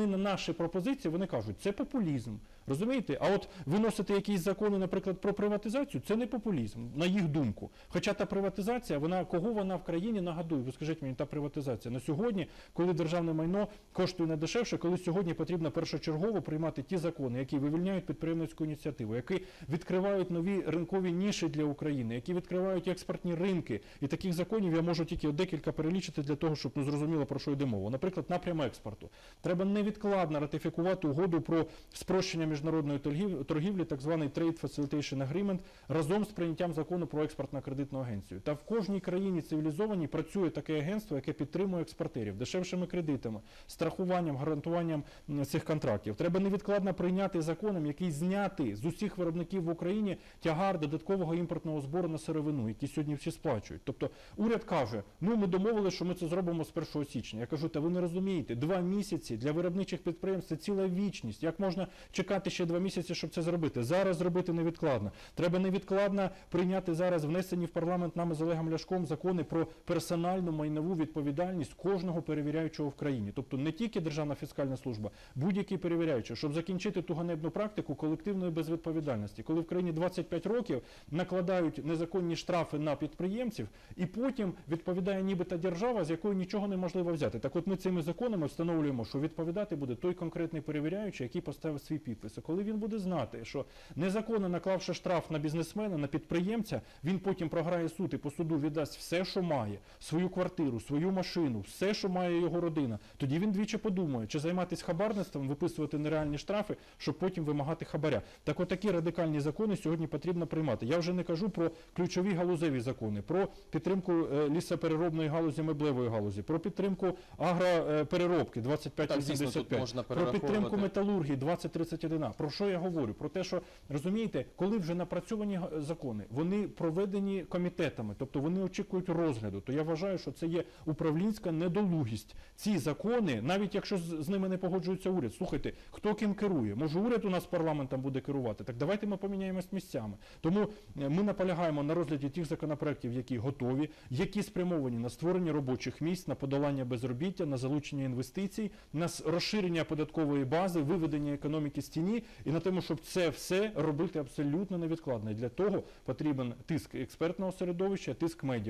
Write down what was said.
Вони на наші пропозиції вони кажуть, це популізм. Розумієте? А от виносити якісь закони, наприклад, про приватизацію, це не популізм, на їх думку. Хоча та приватизація, вона кого вона в країні нагадує? Ви скажіть мені, та приватизація на сьогодні, коли державне майно коштує не дешевше, коли сьогодні потрібно першочергово приймати ті закони, які вивільняють підприємницьку ініціативу, які відкривають нові ринкові ніші для України, які відкривають експортні ринки. І таких законів я можу тільки декілька перелічити для того, щоб ну зрозуміло про що йде мова. Наприклад, напрям експорту. Треба невідкладно ратифікувати угоду про спрощення міжнародної торгів- торгівлі, так званий Trade Facilitation Agreement, разом з прийняттям закону про експортно-кредитну агенцію. Та в кожній країні цивілізованій працює таке агентство, яке підтримує експортерів дешевшими кредитами, страхуванням, гарантуванням цих контрактів. Треба невідкладно прийняти законом, який зняти з усіх виробників в Україні тягар додаткового імпортного збору на сировину, які сьогодні всі сплачують. Тобто уряд каже: ну ми домовилися, що ми це зробимо з 1 січня. Я кажу, та ви не розумієте, два місяці для виробничих підприємств це ціла вічність. Як можна чекати ще два місяці, щоб це зробити? Зараз зробити невідкладно. Треба невідкладно прийняти зараз внесені в парламент нами з Олегом Ляшком закони про персональну майнову відповідальність кожного перевіряючого в країні. Тобто не тільки Державна фіскальна служба, будь-який перевіряючий, щоб закінчити ту ганебну практику колективної безвідповідальності, коли в країні 25 років накладають незаконні штрафи на підприємців, і потім відповідає нібито держава, з якої нічого неможливо взяти. Так от ми цими законами встановлюємо, що відповідати буде той конкретний перевіряючий, який поставив свій підпис. І коли він буде знати, що незаконно наклавши штраф на бізнесмена, на підприємця, він потім програє суд і по суду віддасть все, що має, свою квартиру, свою машину, все, що має його родина. Тоді він двічі подумає, чи займатися хабарництвом, виписувати нереальні штрафи, щоб потім вимагати хабаря. Так от такі радикальні закони сьогодні потрібно приймати. Я вже не кажу про ключові галузеві закони, про підтримку е, лісопереробної галузі, меблевої галузі, про підтримку агропереробки Так, дійсно, тут можна про підтримку металургії 2031. Про що я говорю? Про те, що розумієте, коли вже напрацьовані закони, вони проведені комітетами, тобто вони очікують розгляду. То я вважаю, що це є управлінська недолугість. Ці закони, навіть якщо з, ними не погоджується уряд, слухайте, хто ким керує? Може, уряд у нас парламентом буде керувати? Так давайте ми поміняємось місцями. Тому е, ми наполягаємо на розгляді тих законопроєктів, які готові, які спрямовані на створення робочих місць, на подолання безробіття, на залучення інвестицій, на с- розширення податкової бази, виведення економіки з тіні і на тому, щоб це все робити абсолютно невідкладно. Для того потрібен тиск експертного середовища, тиск медіа.